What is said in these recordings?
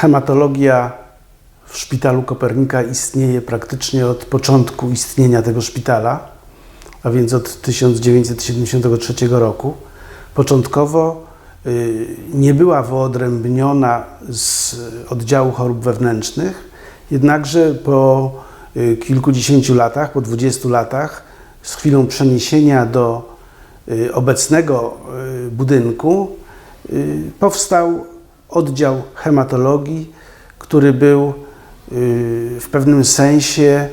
Hematologia w szpitalu Kopernika istnieje praktycznie od początku istnienia tego szpitala, a więc od 1973 roku. Początkowo y, nie była wyodrębniona z oddziału chorób wewnętrznych, jednakże po y, kilkudziesięciu latach, po 20 latach, z chwilą przeniesienia do y, obecnego budynku, powstał oddział hematologii, który był y, w pewnym sensie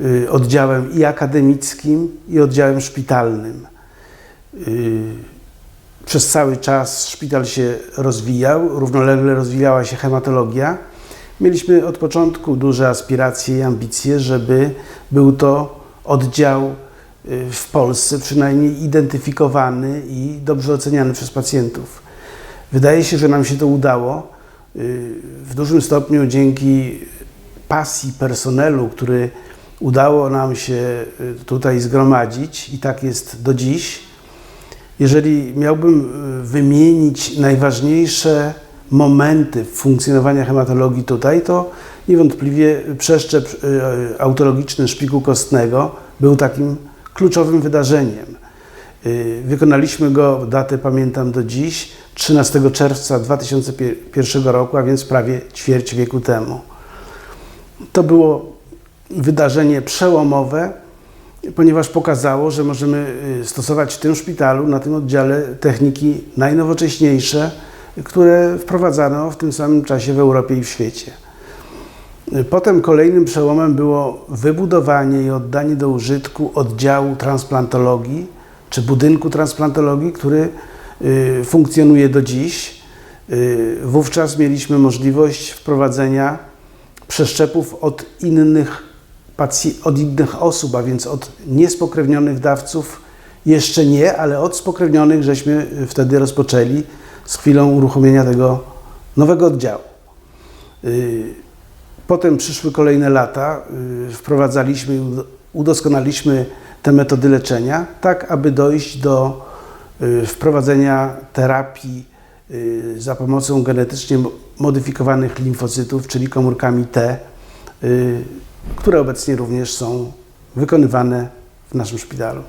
y, oddziałem i akademickim, i oddziałem szpitalnym. Y, Przez cały czas szpital się rozwijał, równolegle rozwijała się hematologia. Mieliśmy od początku duże aspiracje i ambicje, żeby był to oddział w Polsce przynajmniej identyfikowany i dobrze oceniany przez pacjentów. Wydaje się, że nam się to udało y, w dużym stopniu dzięki pasji personelu, który udało nam się y, tutaj zgromadzić i tak jest do dziś. Jeżeli miałbym y, wymienić najważniejsze momenty funkcjonowania hematologii tutaj, to niewątpliwie przeszczep autologiczny szpiku kostnego był takim kluczowym wydarzeniem. Y, Wykonaliśmy go, datę pamiętam do dziś, 13 czerwca 2001 roku, a więc prawie ćwierć wieku temu. To było wydarzenie przełomowe, ponieważ pokazało, że możemy y, stosować w tym szpitalu, na tym oddziale techniki najnowocześniejsze, które wprowadzano w tym samym czasie w Europie i w świecie. Y, Potem kolejnym przełomem było wybudowanie i oddanie do użytku oddziału transplantologii, czy budynku transplantologii, który y, funkcjonuje do dziś. Y, Wówczas mieliśmy możliwość wprowadzenia przeszczepów od innych, od innych osób, a więc od niespokrewnionych dawców jeszcze nie, ale od spokrewnionych żeśmy wtedy rozpoczęli z chwilą uruchomienia tego nowego oddziału. Y, Potem przyszły kolejne lata, y, wprowadzaliśmy i udo- udoskonaliśmy te metody leczenia, tak aby dojść do y, wprowadzenia terapii y, za pomocą genetycznie mo- modyfikowanych limfocytów, czyli komórkami T, y, które obecnie również są wykonywane w naszym szpitalu.